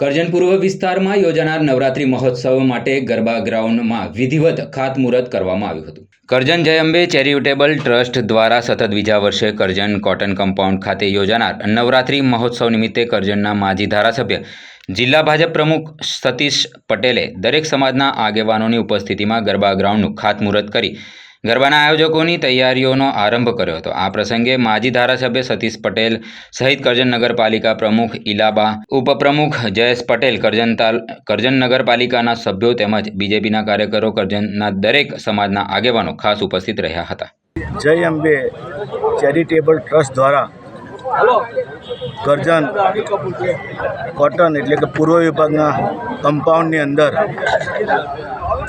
કરજણ પૂર્વ વિસ્તારમાં યોજાનાર નવરાત્રી મહોત્સવ માટે ગરબા ગ્રાઉન્ડમાં વિધિવત ખાતમુહૂર્ત કરવામાં આવ્યું હતું. કરજણ જય અંબે ચેરિટેબલ ટ્રસ્ટ દ્વારા સતત બીજા વર્ષે કરજણ કોટન કમ્પાઉન્ડ ખાતે યોજાનાર નવરાત્રી મહોત્સવ નિમિત્તે કરજણના માજી ધારાસભ્ય, જિલ્લા ભાજપ પ્રમુખ સતીશ પટેલે દરેક સમાજના આગેવાનોની ઉપસ્થિતિમાં ગરબા ગ્રાઉન્ડનું ખાતમુહૂર્ત કરી ગરબાના આયોજકોની તૈયારીઓનો આરંભ કર્યો હતો. આ પ્રસંગે માજી ધારાસભ્ય સતીશ પટેલ સહિત કરજણ નગરપાલિકા પ્રમુખ ઇલાબા ઉપપ્રમુખ જયેશ પટેલ, કરજણ કરજણ નગરપાલિકાના સભ્યો તેમજ બીજેપીના કાર્યકરો, કરજણના દરેક સમાજના આગેવાનો ખાસ ઉપસ્થિત રહ્યા હતા. જય અંબે ચેરિટેબલ ટ્રસ્ટ દ્વારા કરજણ કોટન એટલે કે પૂર્વ વિભાગના કમ્પાઉન્ડની અંદર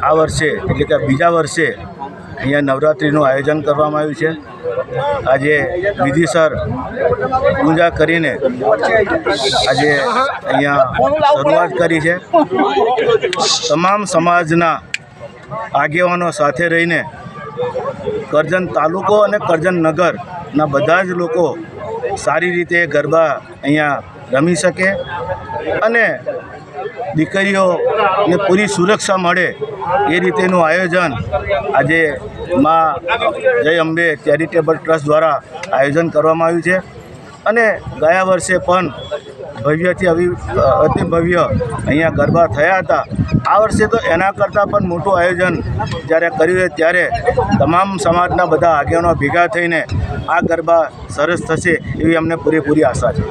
આ વર્ષે એટલે કે બીજા વર્ષે અહીંયા નવરાત્રિનું આયોજન કરવામાં આવ્યું છે. આજે વિધિસર પૂજા કરીને આજે અહીંયા શરૂઆત કરી છે. તમામ સમાજના આગેવાનો સાથે રહીને કરજણ તાલુકો અને કરજણ નગરના બધા જ લોકો સારી રીતે ગરબા અહીંયા રમી શકે અને દીકરીઓને પૂરી સુરક્ષા મળે એ રીતેનું આયોજન આજે માં જય અંબે ચેરિટેબલ ટ્રસ્ટ દ્વારા આયોજન કરવામાં આવ્યું છે. અને ગયા વર્ષે પણ ભવ્યથી અવિ અતિ ભવ્ય અહીંયા ગરબા થયા હતા. આ વર્ષે તો એના કરતાં પણ મોટું આયોજન જ્યારે કર્યું ત્યારે તમામ સમાજના બધા આગેવાનો ભેગા થઈને આ ગરબા સરસ થશે એવી અમને પૂરેપૂરી આશા છે.